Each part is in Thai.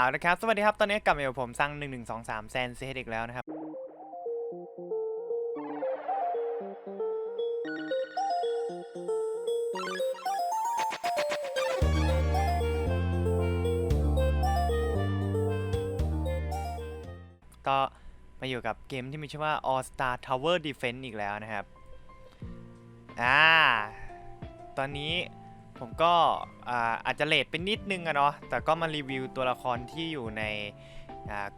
เอาละครับ สวัสดีครับ ตอนนี้กลับมาอยู่กับผมสร้าง1 1 2 3แซนเซตอีกแล้วนะครับ ก็มาอยู่กับเกมที่มีชื่อว่า All Star Tower Defense อีกแล้วนะครับ อ่า ตอนนี้ ผมก็อาจจะเลทไปนิดนึงอะเนาะ แต่ก็มารีวิวตัวละครที่อยู่ใน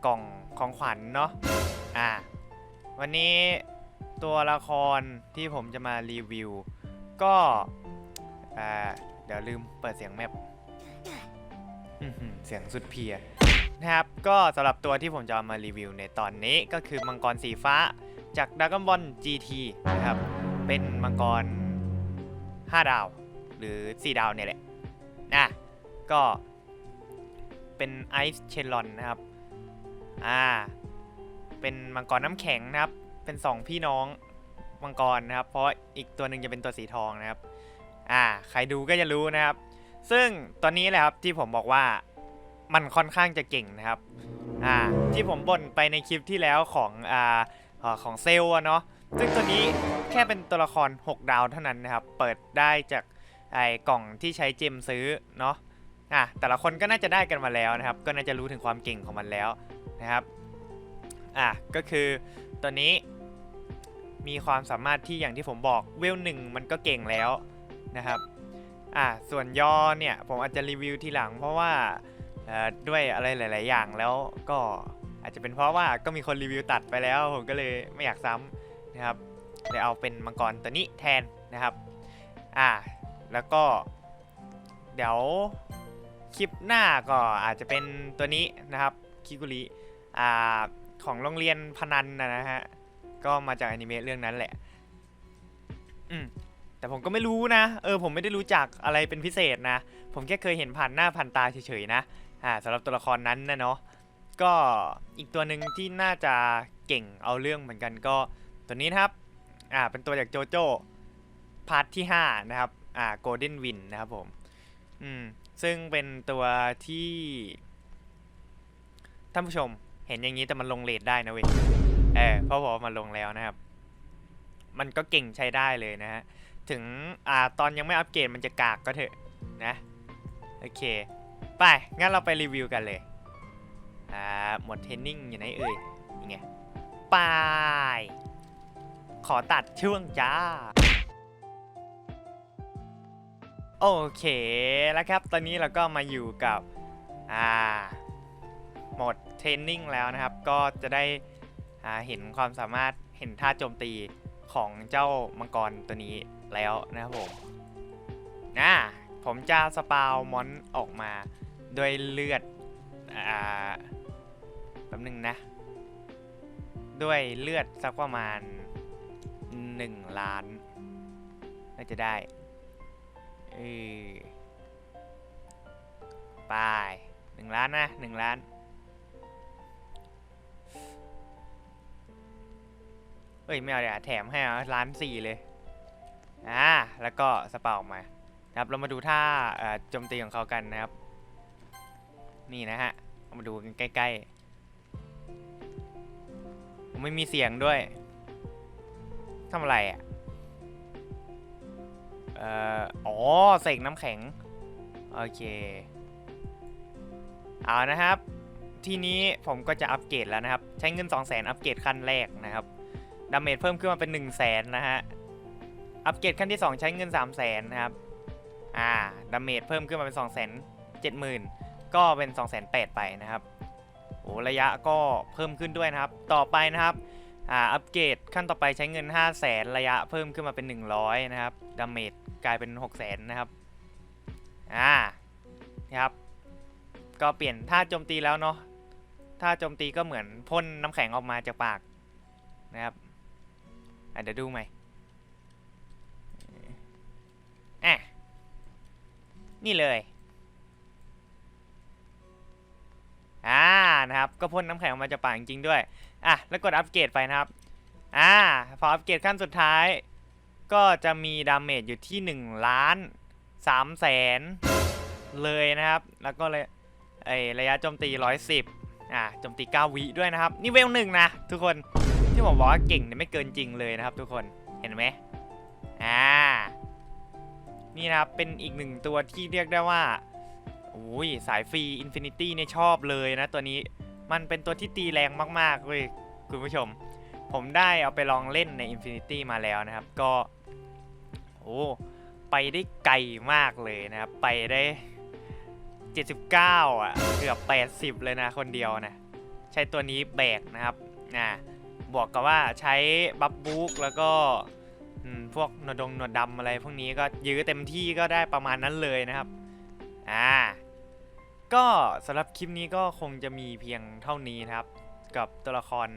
กล่องของขวัญเนาะ อ่า วันนี้ตัวละครที่ผมจะมารีวิว ก็เดี๋ยวลืมเปิดเสียงแมปเสียงสุดเพียนะครับ ก็สำหรับตัวที่ผมจะมารีวิวในตอนนี้ก็คือมังกรสีฟ้าจาก Dragon Ball GT นะครับ เป็นมังกร 5 ดาว หรือ4ดาวเนี่ยแหละนะก็เป็นไอซ์เชลลอนนะครับอ่าเป็นมังกรน้ำแข็งนะครับ เป็น 2 พี่น้องมังกรนะครับ เพราะอีกตัวหนึ่งจะเป็นตัวสีทองนะครับอ่าใครดูก็จะรู้นะครับ ซึ่งตอนนี้แหละครับที่ผมบอกว่ามันค่อนข้างจะเก่งนะครับอ่าที่ผมบ่นไปในคลิปที่แล้วของอ่าของเซลล์เนาะซึ่งตัวนี้แค่เป็นตัวละคร 6 ดาวเท่านั้นนะครับ เปิดได้จาก ไอ้กล่องที่ใช้เจมซื้อเนาะอะแต่ละคนก็น่าจะได้กันมาแล้วนะครับ ก็น่าจะรู้ถึงความเก่งของมันแล้วนะครับอะก็คือตัวนี้มีความสามารถที่อย่างที่ผมบอกเวลหนึ่งมันก็เก่งแล้วนะครับอะส่วนย่อเนี่ยผมอาจจะรีวิวทีหลัง เพราะว่าด้วยอะไรหลาย ๆ อย่างแล้วก็อาจจะเป็นเพราะว่าก็มีคนรีวิวตัดไปแล้ว ผมก็เลยไม่อยากซ้ำนะครับเลยเอาเป็นมังกรตัวนี้แทนนะครับอ่า แล้วก็ เดี๋ยวคลิปหน้าก็อาจจะเป็นตัวนี้นะครับคิกุริอ่าของโรงเรียนพนันนะฮะ ก็มาจากอนิเมะเรื่องนั้นแหละ อืมแต่ผมก็ไม่รู้นะ เออ ผมไม่ได้รู้จักอะไรเป็นพิเศษนะ ผมแค่เคยเห็นผ่านหน้าผ่านตาเฉยๆนะ อ่าสำหรับตัวละครนั้นนะเนาะ ก็อีกตัวหนึ่งที่น่าจะเก่งเอาเรื่องเหมือนกันก็ตัวนี้นะครับ อ่า เป็นตัวจากโจโจ้พาร์ทที่ 5 นะครับ อ่าโกลเด้นวินนะครับผม อืม ซึ่งเป็นตัวที่ ท่านผู้ชมเห็นอย่างนี้แต่มันลงเลทได้นะเว้ย เออเพราะบอกว่ามันลงแล้วนะครับ มันก็เก่งใช้ได้เลยนะฮะ ถึง อ่า ตอนยังไม่อัปเกรดมันจะกากก็เถอะนะ โอเค ไป งั้นเราไปรีวิวกันเลย อ่า หมดเทนนิ่งอยู่ไหนเอ่ยยังไงไป ขอตัดช่วงจ้า โอเคแล้วครับ ตอนนี้เราก็มาอยู่กับอ่าหมดเทรนนิ่งแล้วนะครับ ก็จะได้อ่าเห็นความสามารถเห็นท่าโจมตีของเจ้ามังกรตัวนี้แล้วนะครับผมนะผมจะสปาวมอนออกมาด้วยเลือดอ่าแป๊บหนึงนะ ด้วยเลือดสักประมาณ 1 ล้านน่าจะได้ เออไปหนึ่งล้านนะหนึ่งล้าน เอ้ย ไม่เอาเดี๋ยวแถมให้เอาล้านสี่เลย อ่า แล้วก็สปาออกมาครับ เรามาดูท่าโจมตีของเขากันนะครับ นี่นะฮะเอามาดูกันใกล้ๆ ไม่มีเสียงด้วย ทำอะไรอะ เอ่ออ๋อเสกน้ำแข็ง โอเค เอานะครับ ทีนี้ผมก็จะอัปเกรดแล้วนะครับ ใช้เงิน 2 0 0 0 0อัปเกรดขั้นแรกนะครับ ดาเมจเพิ่มขึ้นมาเป็น 1 0 0 0 0แสนนะฮะ อัปเกรดขั้นที่ 2 ใช้เงิน 3 0 0 0 0นะครับ อ่า ดาเมจเพิ่มขึ้นมาเป็น2 7 0 0 0 0 ก็เป็น2 8 0 0 0ไปนะครับโอ้ระยะก็เพิ่มขึ้นด้วยนะครับ ต่อไปนะครับ อ่าอัปเกรดขั้นต่อไปใช้เงิน 5 0 0แสนระยะเพิ่มขึ้นมาเป็น 100 นะครับดาเมจกลายเป็น 6 0แสนนะครับ อ่านะครับ ก็เปลี่ยนท่าโจมตีแล้วเนาะท่าโจมตีก็เหมือนพ่นน้ำแข็งออกมาจากปากนะครับอะเดี๋ยวดูใหม่อะนี่เลย นะครับ ก็พ่นน้ำแข็งออกมาจากปากจริงๆด้วย อะ แล้วกดอัปเกรดไปนะครับ อ่า พออัปเกรดขั้นสุดท้าย ก็จะมีดาเมจอยู่ที่ 1 ล้าน3แสนเลยนะครับ แล้วก็เลยไอระยะโจมตี 110 อ่า โจมตี 9 วิด้วยนะครับ นี่เวลหนึ่งนะ ทุกคน ที่ผมบอกว่าเก่งเนี่ยไม่เกินจริงเลยนะครับ ทุกคน เห็นไหมอ่า นี่นะครับ เป็นอีกหนึ่งตัวที่เรียกได้ว่า อุ้ยสายฟรีอินฟินิตี้เนี่ยชอบเลยนะตัวนี้มันเป็นตัวที่ตีแรงมากๆเว้ยคุณผู้ชม ผมได้เอาไปลองเล่นใน Infinity มาแล้วนะครับ ก็โอ้ไปได้ไกลมากเลยนะครับ ไปได้ 79 อะ เกือบ 80 เลยนะคนเดียวนะ ใช้ตัวนี้แบกนะครับนะบวกกับว่าใช้บัฟบุ๊กแล้วก็พวกหนวดดงหนวดดำอะไรพวกนี้ก็ยื้อเต็มที่ก็ได้ประมาณนั้นเลยนะครับ อ่า ก็สำหรับคลิปนี้ก็คงจะมีเพียงเท่านี้นะครับ กับตัวละคร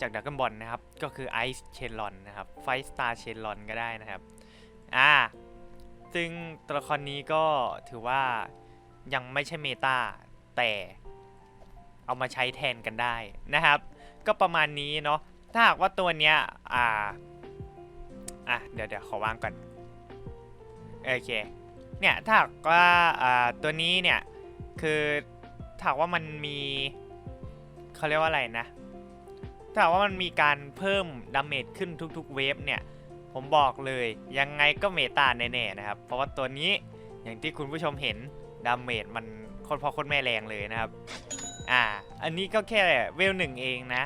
จากดักเกิลบอลนะครับ ก็คือไอซ์เชนลอนนะครับไฟสตาร์เชนลอนก็ได้นะครับ อ่า ซึ่งตัวละครนี้ก็ถือว่ายังไม่ใช่เมตาแต่เอามาใช้แทนกันได้นะครับ ก็ประมาณนี้เนาะถ้าหากว่าตัวเนี้ยอ่าอะเดี๋ยวเดี๋ยวขอวางก่อนโอเคเนี่ยถ้าหากว่าอ่าตัวนี้เนี่ย คือถาหากว่ามันมีเขาเรียกว่าอะไรนะถาหากว่ามันมีการเพิ่มดาเมจขึ้นทุกๆเวฟเนี่ย ผมบอกเลยยังไงก็เมตาแน่ๆนะครับ เพราะว่าตัวนี้อย่างที่คุณผู้ชมเห็นดาเมจมันโคตรพอโคตรแม่แรงเลยนะครับ อ่า อันนี้ก็แค่เวลหนึ่งเองนะ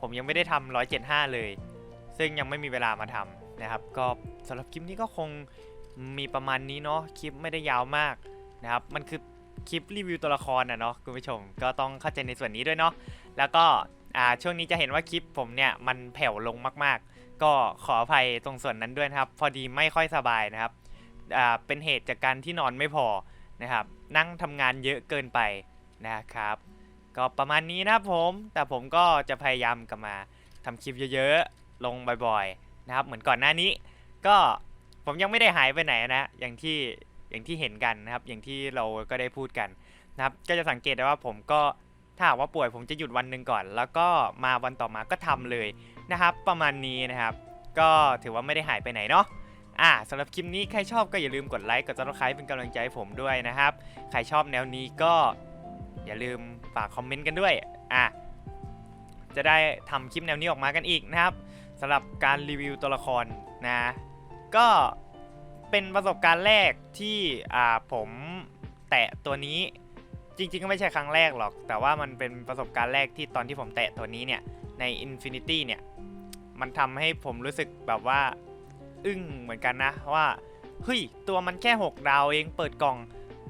ผมยังไม่ได้ทำ175เลย ซึ่งยังไม่มีเวลามาทำนะครับ ก็สำหรับคลิปนี้ก็คงมีประมาณนี้เนาะคลิปไม่ได้ยาวมากนะครับ มันคือ คลิปรีวิวตัวละครนะเนาะคุณผู้ชมก็ต้องเข้าใจในส่วนนี้ด้วยเนาะแล้วก็ช่วงนี้จะเห็นว่าคลิปผมเนี่ยมันแผ่วลงมากๆ ก็ขออภัยตรงส่วนนั้นด้วยนะครับ พอดีไม่ค่อยสบายนะครับเป็นเหตุจากการที่นอนไม่พอนะครับ นั่งทำงานเยอะเกินไปนะครับ ก็ประมาณนี้นะครับผม แต่ผมก็จะพยายามกลับมาทำคลิปเยอะๆ ลงบ่อยๆนะครับ เหมือนก่อนหน้านี้ ก็ผมยังไม่ได้หายไปไหนนะ อย่างที่ อย่างที่เห็นกันนะครับ อย่างที่เราก็ได้พูดกันนะครับ ก็จะสังเกตได้ว่าผมก็ถ้าว่าป่วยผมจะหยุดวันหนึ่งก่อน แล้วก็มาวันต่อมาก็ทำเลยนะครับ ประมาณนี้นะครับ ก็ถือว่าไม่ได้หายไปไหนเนาะอ่าสำหรับคลิปนี้ใครชอบก็อย่าลืมกดไลค์กดซับสไครป์เป็นกำลังใจให้ผมด้วยนะครับ ใครชอบแนวนี้ก็อย่าลืมฝากคอมเมนต์กันด้วยอะจะได้ทำคลิปแนวนี้ออกมากันอีกนะครับสำหรับการรีวิวตัวละครนะ ก็ เป็นประสบการณ์แรกที่อ่าผมแตะตัวนี้ จริง ๆ ก็ไม่ใช่ครั้งแรกหรอก แต่ว่ามันเป็นประสบการณ์แรกที่ตอนที่ผมแตะตัวนี้เนี่ยใน Infinity เนี่ย มันทำให้ผมรู้สึกแบบว่า อึ้งเหมือนกันนะว่าเฮ้ยตัวมันแค่ 6 ดาวเองเปิดกล่อง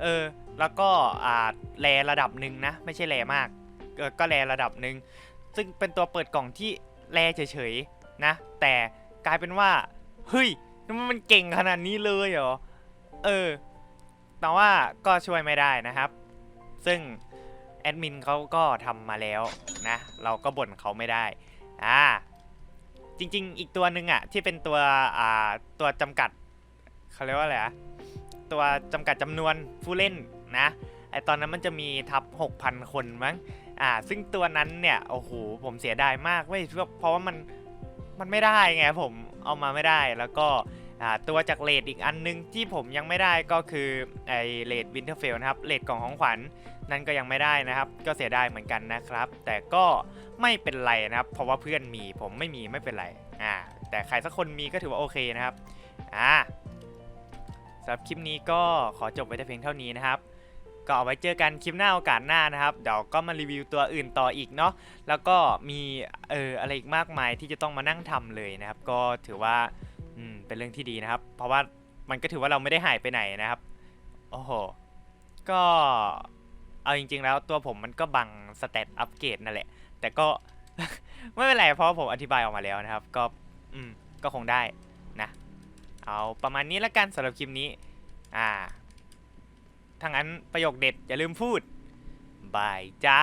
เออ แล้วก็อ่าแรระดับหนึ่งนะ ไม่ใช่แรมากเออก็แรระดับหนึ่งซึ่งเป็นตัวเปิดกล่องที่แรเฉยๆนะ แต่กลายเป็นว่าเฮ้ย มันเก่งขนาดนี้เลยเหรอ เออ แต่ว่าก็ช่วยไม่ได้นะครับ ซึ่งแอดมินเขาก็ทำมาแล้วนะ เราก็บ่นเขาไม่ได้ อ่า จริง ๆ อีกตัวหนึ่งอะที่เป็นตัว อ่า ตัวจำกัดเขาเรียกว่าอะไรอะตัวจำกัดจำนวนผู้เล่นนะ ไอตอนนั้นมันจะมีทับ 6,000 คนมั้ง อ่า ซึ่งตัวนั้นเนี่ย โอ้โห ผมเสียดายมากเว้ยเพราะว่ามัน มันไม่ได้ไงผมเอามาไม่ได้แล้วก็ตัวจากเลดอีกอันนึงที่ผมยังไม่ได้ก็คือไอเลดวินเทอร์เฟลนะครับเลดกล่องของขวัญนั่นก็ยังไม่ได้นะครับ ก็เสียดายเหมือนกันนะครับ แต่ก็ไม่เป็นไรนะครับ เพราะว่าเพื่อนมีผมไม่มีไม่เป็นไรอ่าแต่ใครสักคนมีก็ถือว่าโอเคนะครับอ่าสำหรับคลิปนี้ก็ขอจบไว้แต่เพียงเท่านี้นะครับ ก็เอาไว้เจอกันคลิปหน้าโอกาสหน้านะครับ เดี๋ยวก็มารีวิวตัวอื่นต่ออีกเนาะ แล้วก็มีเอออะไรอีกมากมายที่จะต้องมานั่งทำเลยนะครับ ก็ถือว่าอืมเป็นเรื่องที่ดีนะครับ เพราะว่ามันก็ถือว่าเราไม่ได้หายไปไหนนะครับ โอ้โห ก็เอาจริง ๆ แล้วตัวผมมันก็บังสเตตอัปเกรดนั่นแหละ แต่ก็ ไม่เป็นไรเพราะผมอธิบายออกมาแล้วนะครับ ก็อืมก็คงได้นะ เอาประมาณนี้แล้วกันสำหรับคลิปนี้ อ่า ถ้างั้นประโยคเด็ดอย่าลืมพูดบายจ้า